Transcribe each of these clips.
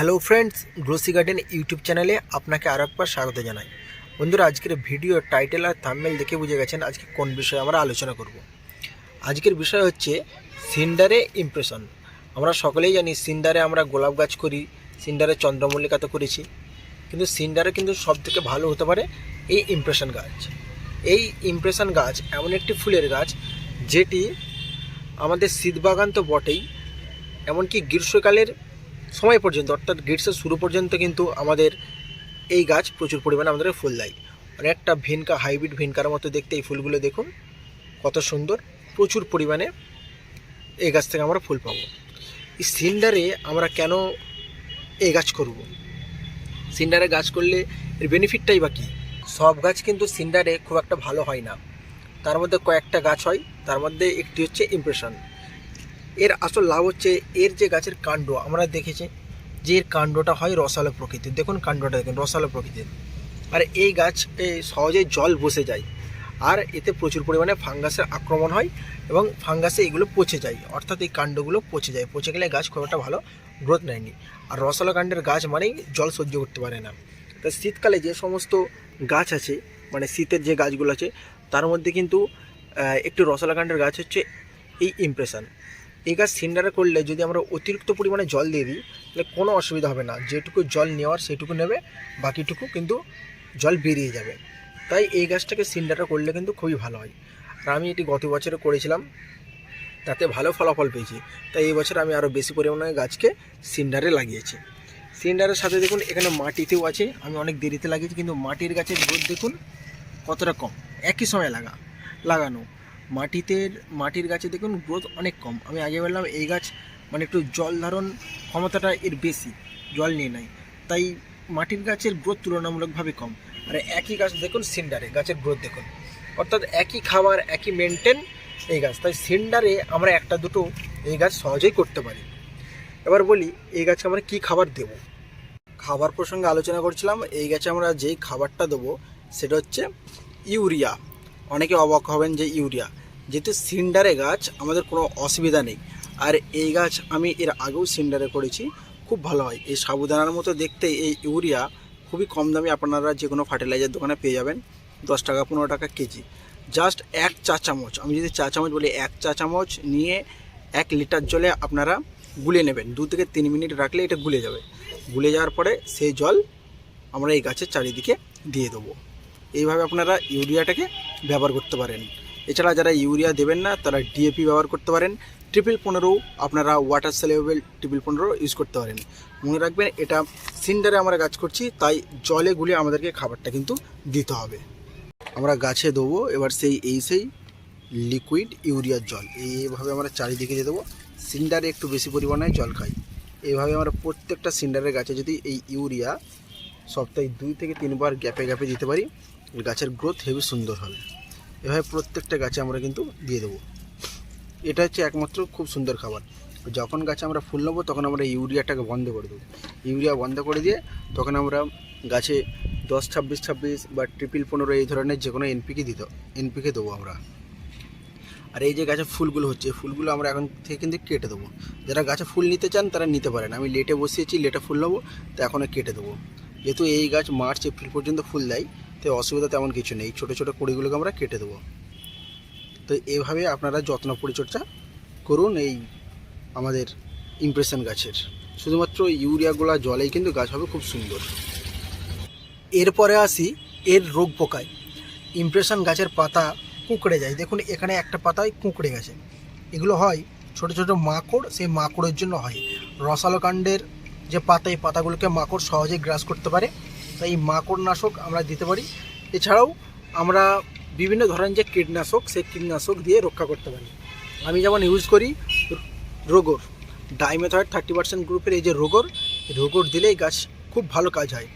Hello friends গ্রোসি garden YouTube চ্যানেলে আপনাকে আরও একবার স্বাগত জানাই। বন্ধুরা, আজকের ভিডিও টাইটেল আর থাম্বনেল দেখে বুঝে গেছেন আজকে কোন বিষয়ে আমরা আলোচনা করব। আজকের বিষয় হচ্ছে সিন্ডারে ইমপ্রেশন আমরা সকলেই জানি সিন্ডারে আমরা গোলাপ গাছ করি, সিন্ডারে চন্দ্রমল্লিকা তো করেছি। কিন্তু সিন্ডারে কিন্তু সব থেকে ভালো হতে পারে এই ইমপ্রেশন গাছ। এই ইমপ্রেশন গাছ এমন একটি ফুলের গাছ যেটি আমাদের শীতবাগান তো বটেই, এমনকি গ্রীষ্মকালের সময় পর্যন্ত, অর্থাৎ গ্রীষ্মের শুরু পর্যন্ত কিন্তু আমাদের এই গাছ প্রচুর পরিমাণে আমাদের ফুল দেয়। অনেকটা ভিনকা, হাইব্রিড ভিনকার মতো দেখতে এই ফুলগুলো দেখুন, কত সুন্দর, প্রচুর পরিমাণে এই গাছ থেকে আমরা ফুল পাবো। এই সিন্ডারে আমরা কেন এই গাছ করব? সিন্ডারে গাছ করলে এর বেনিফিটটাই বা কী? সব গাছ কিন্তু সিন্ডারে খুব একটা ভালো হয় না। তার মধ্যে কয়েকটা গাছ হয়, তার মধ্যে একটি হচ্ছে ইমপ্রেশন এর আসল লাভ হচ্ছে এর যে গাছের কাণ্ড আমরা দেখেছি যে এর কাণ্ডটা হয় রসালো প্রকৃতির। দেখুন কাণ্ডটা দেখুন রসালো প্রকৃতির। আর এই গাছ এ, সহজেই জল বসে যায়। আর এতে প্রচুর পরিমাণে ফাঙ্গাসের আক্রমণ হয় এবং ফাঙ্গাসে এগুলো পচে যায়। অর্থাৎ এই কাণ্ডগুলো পচে যায়। পচে গেলে গাছ খুব একটা ভালো গ্রোথ নেয়নি। আর রসালো কাণ্ডের গাছ মানেই জল সহ্য করতে পারে না। তা শীতকালে যে সমস্ত গাছ আছে মানে শীতের যে গাছগুলো আছে তার মধ্যে কিন্তু একটু রসালো কাণ্ডের গাছ হচ্ছে এই ইমপ্রেশন এই গাছ সিন্ডারে করলে যদি আমরা অতিরিক্ত পরিমাণে জল দিয়ে দিই, তাহলে কোনো অসুবিধা হবে না। যেটুকু জল নেওয়ার সেটুকু নেবে, বাকিটুকু কিন্তু জল বেরিয়ে যাবে। তাই এই গাছটাকে সিন্ডারে করলে কিন্তু খুবই ভালো হয়। আর আমি এটি গত বছরে করেছিলাম, তাতে ভালো ফলাফল পেয়েছি। তাই এই বছর আমি আরও বেশি পরিমাণে গাছকে সিন্ডারে লাগিয়েছি। সিন্ডারের সাথে দেখুন, এখানে মাটিতেও আছে। আমি অনেক দেরিতে লাগিয়েছি, কিন্তু মাটির গাছের গ্রোথ দেখুন কতটা কম। একই সময় লাগা, লাগানো। মাটিতে, মাটির গাছে দেখুন গ্রোথ অনেক কম। আমি আগে বললাম এই গাছ মানে একটু জল ধারণ ক্ষমতাটা এর বেশি, জল নিয়ে নেয় তাই মাটির গাছের গ্রোথ তুলনামূলকভাবে কম। আর একই গাছ দেখুন সিন্ডারে, গাছের গ্রোথ দেখুন। অর্থাৎ একই খাবার একই মেনটেন এই গাছ। তাই সিন্ডারে আমরা একটা, দুটো এই গাছ সহজেই করতে পারি। এবার বলি, এই গাছে আমরা কি খাবার দেব? খাবার প্রসঙ্গে আলোচনা করছিলাম। এই গাছে আমরা যেই খাবারটা দেবো, সেটা হচ্ছে ইউরিয়া। অনেকে অবাক হবেন যে ইউরিয়া। যেহেতু সিন্ডারে গাছ, আমাদের কোনো অসুবিধা নেই। আর এই গাছ আমি এর আগেও সিন্ডারে করেছি, খুব ভালো হয়। এই সাবুদানার মতো দেখতে এই ইউরিয়া খুবই কম দামে আপনারা যে কোনো ফার্টিলাইজার দোকানে পেয়ে যাবেন, দশ টাকা, পনেরো টাকা কেজি। জাস্ট এক চা চামচ, আমি যদি চা চামচ বলি, এক চা চামচ নিয়ে এক লিটার জলে আপনারা গুলে নেবেন। দু থেকে তিন মিনিট রাখলে এটা গুলে যাবে। গুলে যাওয়ার পরে সেই জল আমরা এই গাছের চারিদিকে দিয়ে দেবো। এইভাবে আপনারা ইউরিয়াটাকে ব্যবহার করতে পারেন। এছাড়া যারা ইউরিয়া দেবেন না, তারা ডিএপি ব্যবহার করতে পারেন। ট্রিপল পনেরো আপনারা ওয়াটার সেলেবল ট্রিপল পনেরো ইউজ করতে পারেন। মনে রাখবেন, এটা সিন্ডারে আমরা গাছ করছি, তাই জলে গুলে আমাদেরকে খাবারটা কিন্তু দিতে হবে। আমরা গাছে দেবো, এবার সেই, এই সেই লিকুইড ইউরিয়ার জল। এইভাবে আমরা চারিদিকে দিয়ে দেবো। সিন্ডারে একটু বেশি পরিমাণে জল খাই। এইভাবে আমরা প্রত্যেকটা সিন্ডারের গাছে যদি এই ইউরিয়া সপ্তাহে দুই থেকে তিনবার গ্যাপে গ্যাপে দিতে পারি গাছের গ্রোথ হেভি সুন্দর হবে। এভাবে প্রত্যেকটা গাছে আমরা কিন্তু দিয়ে দেবো। এটা হচ্ছে একমাত্র খুব সুন্দর খাবার। যখন গাছে আমরা ফুল নেব, তখন আমরা ইউরিয়াটাকে বন্ধ করে দেবো। ইউরিয়া বন্ধ করে দিয়ে তখন আমরা গাছে দশ, ছাব্বিশ ছাব্বিশ বা ট্রিপল পনেরো এই ধরনের যে কোনো এনপিকে দিত এনপিকে দেবো আমরা। আর এই যে গাছে ফুলগুলো হচ্ছে ফুলগুলো আমরা এখন থেকে কিন্তু কেটে দেবো। যারা গাছে ফুল নিতে চান, তারা নিতে পারেন। আমি লেটে বসিয়েছি লেটে ফুল নেব, তো এখনও কেটে দেবো। যেহেতু এই গাছ মার্চ, এপ্রিল পর্যন্ত ফুল দেয় তাই অসুবিধা তেমন কিছু নেই। ছোটো ছোটো কুড়িগুলোকে আমরা কেটে দেবো। তো এভাবে আপনারা যত্ন পরিচর্যা করুন এই আমাদের ইমপ্রেশন গাছের। শুধুমাত্র ইউরিয়াগুলো, জলেই কিন্তু গাছ হবে খুব সুন্দর। এরপরে আসি এর রোগ পোকায়। ইমপ্রেশন গাছের পাতা কুঁকড়ে যায়। দেখুন, এখানে একটা পাতায় কুঁকড়ে গেছে। এগুলো হয় ছোট ছোট মাকড়, সেই মাকড়ের জন্য হয়। রসালো কাণ্ডের যে পাতা এই পাতাগুলোকে মাকড় সহজেই গ্রাস করতে পারে। তাই মাকড় নাশক আমরা দিতে পারি। এছাড়াও আমরা বিভিন্ন ধরনের যে কীটনাশক, সেই কীটনাশক দিয়ে রক্ষা করতে পারি। আমি যেমন ইউজ করি রোগর, ডাইমেথয়েড থার্টি পার্সেন্ট গ্রুপের এই যে রোগর রোগর দিলেই গাছ খুব ভালো কাজ হয়।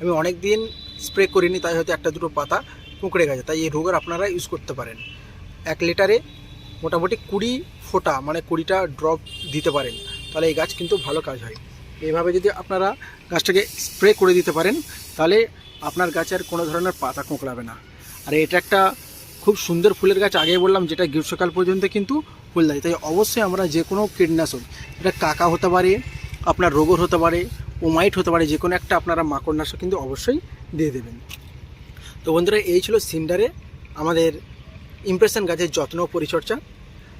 আমি অনেক দিন স্প্রে করিনি, তাই হয়তো একটা দুটো পাতা কুঁকড়ে গেছে, তাই এই রোগর আপনারা ইউজ করতে পারেন। এক লিটারে মোটামুটি কুড়ি ফোঁটা মানে কুড়িটা ড্রপ দিতে পারেন, তাহলে এই গাছ কিন্তু ভালো কাজ হয়। এইভাবে যদি আপনারা গাছটাকে স্প্রে করে দিতে পারেন, তাহলে আপনার গাছের আর কোনো ধরনের পাতা কোঁকড়াবে না। আর এটা একটা খুব সুন্দর ফুলের গাছ আগে বললাম যেটা গ্রীষ্মকাল পর্যন্ত কিন্তু ফুল দেয়। তাই অবশ্যই আমরা যে কোনো কীটনাশক, এটা কাকা হতে পারে, আপনার রোগর হতে পারে, ওমাইট হতে পারে, যে কোনো একটা আপনারা মাকড়নাশক কিন্তু অবশ্যই দিয়ে দেবেন। তো বন্ধুরা, এই ছিল সিন্ডারে আমাদের ইমপ্রেশন গাছের যত্ন পরিচর্যা।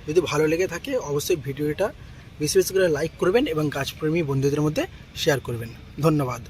যদি ভালো লেগে থাকে, অবশ্যই ভিডিওটা বেশি বেশি করে লাইক করবেন এবং গাছপ্রেমী বন্ধুদের মধ্যে শেয়ার করবেন। ধন্যবাদ।